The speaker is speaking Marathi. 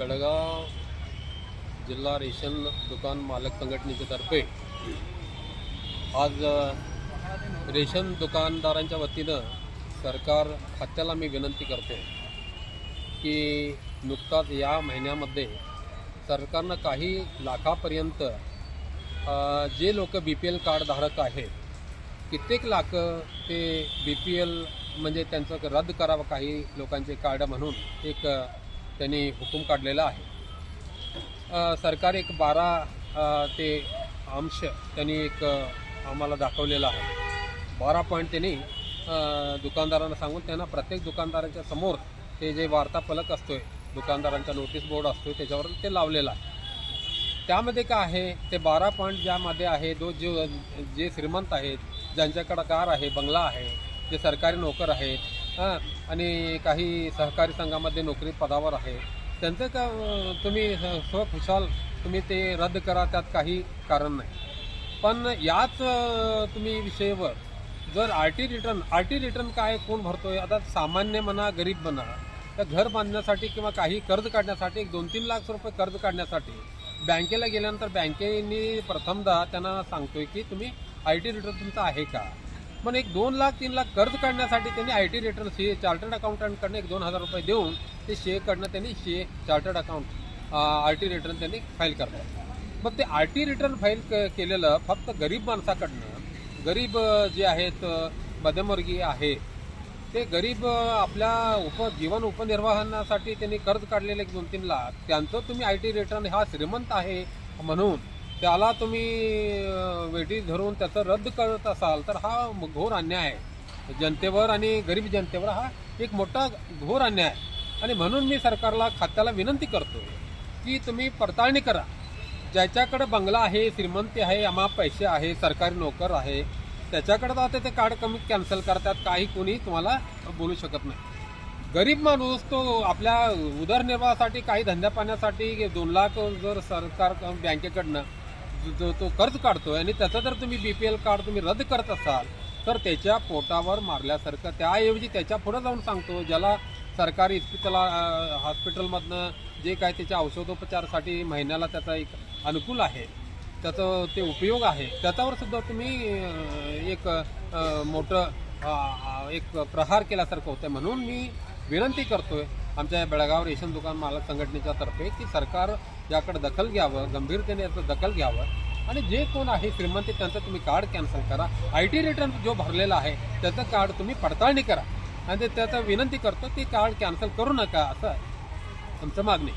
तळगाव जिल्हा रेशन दुकान मालक संघटनेच्या तर्फे आज रेशन दुकानदारांच्या वतीनं सरकार खात्याला मी विनंती करतो की नुकताच या महिन्यामध्ये सरकारनं काही लाखापर्यंत जे लोक बी पी एल कार्डधारक आहेत कित्येक लाख ते बी पी एल म्हणजे त्यांचं रद्द करावं काही लोकांचे कार्ड म्हणून एक त्यांनी हुकूम काढलेला आहे. सरकार एक बारा ते अंश त्यांनी एक आम्हाला दाखवलेला आहे. बारा पॉईंट त्यांनी दुकानदारांना सांगून त्यांना प्रत्येक दुकानदाराच्या समोर ते जे वार्ताफलक आहे दुकानदारांचा नोटीस बोर्ड असतोय त्याच्यावर ते लावलेलं आहे. त्यामध्ये काय आहे ते बारा पॉईंट ज्यामध्ये आहे दो जे जे श्रीमंत आहेत ज्यांच्याकडं कार आहे बंगला आहे जे सरकारी नोकर आहेत हां आणि काही सहकारी संघामध्ये नोकरी पदावर आहे. त्यांचं का तुम्ही स- स्वखुशाल तुम्ही ते रद्द करा त्यात काही कारण नाही. पण याच तुम्ही विषयावर जर R T return R T return काय कोण भरतोय? आता सामान्य म्हणा गरीब म्हणा तर घर बांधण्यासाठी किंवा काही कर्ज काढण्यासाठी एक दोन तीन लाख रुपये कर्ज काढण्यासाठी बँकेला गेल्यानंतर बँकेने प्रथमदा त्यांना सांगतोय की तुम्ही आय टी रिटर्न तुमचा आहे का? पण एक दोन लाख तीन लाख कर्ज काढण्यासाठी त्यांनी I T return C chartered अकाउंटंटकडनं एक दोन हजार रुपये देऊन ते शेकडनं त्यांनी शे chartered account R T return त्यांनी फाईल करतात मग ते आर टी रिटर्न फाईल क केलेलं फक्त गरीब माणसाकडनं गरीब जे आहेत मध्यमवर्गीय आहे ते गरीब आपल्या उप जीवन उपनिर्वाहनासाठी त्यांनी कर्ज काढलेले एक दोन तीन लाख त्यांचं तुम्ही आय टी रिटर्न हा श्रीमंत आहे म्हणून त्याला तुम्ही वेटी वेठी धरून त्याचं रद्द करत असाल तर हा घोर अन्याय आहे. जनतेवर आणि गरीब जनतेवर हा एक मोठा घोर अन्याय आहे. आणि म्हणून मी सरकारला खात्याला विनंती करतो की तुम्ही पडताळणी करा. ज्याच्याकडे बंगला आहे श्रीमंती आहे आम्हा पैसे आहे सरकारी नोकर आहे त्याच्याकडे जाते ते कार्ड कमी कॅन्सल करतात काही कोणी तुम्हाला बोलू शकत नाही. गरीब माणूस तो आपल्या उदरनिर्वाहासाठी काही धंद्या पाण्यासाठी दोन लाख जर सरकार बँकेकडनं जो- तो कर्ज काढतोय आणि त्याचं जर तुम्ही बी पी एल कार्ड तुम्ही रद्द करत असाल तर त्याच्या पोटावर मारल्यासारखं त्याऐवजी त्याच्या पुढे जाऊन सांगतो ज्याला सरकारी इस्पितला हॉस्पिटलमधनं जे काय त्याच्या औषधोपचारासाठी महिन्याला त्याचा एक अनुकूल आहे त्याचं ते उपयोग आहे त्याच्यावर सुद्धा तुम्ही एक मोठं एक प्रहार केल्यासारखं होतं म्हणून मी विनंती करतोय आमच्या बेळगाव रेशन दुकान मालक संघटनेच्या तर्फे की सरकार याकडे दखल घ्यावं गंभीरतेने याचं दखल घ्यावं. आणि जे कोण आहे श्रीमंती त्यांचं तुम्ही कार्ड कॅन्सल करा. आय टी रिटर्न जो भरलेला आहे त्याचं कार्ड तुम्ही पडताळणी करा. आणि त्याचा विनंती करतो की कार्ड कॅन्सल करू नका असं आमचं मागणी.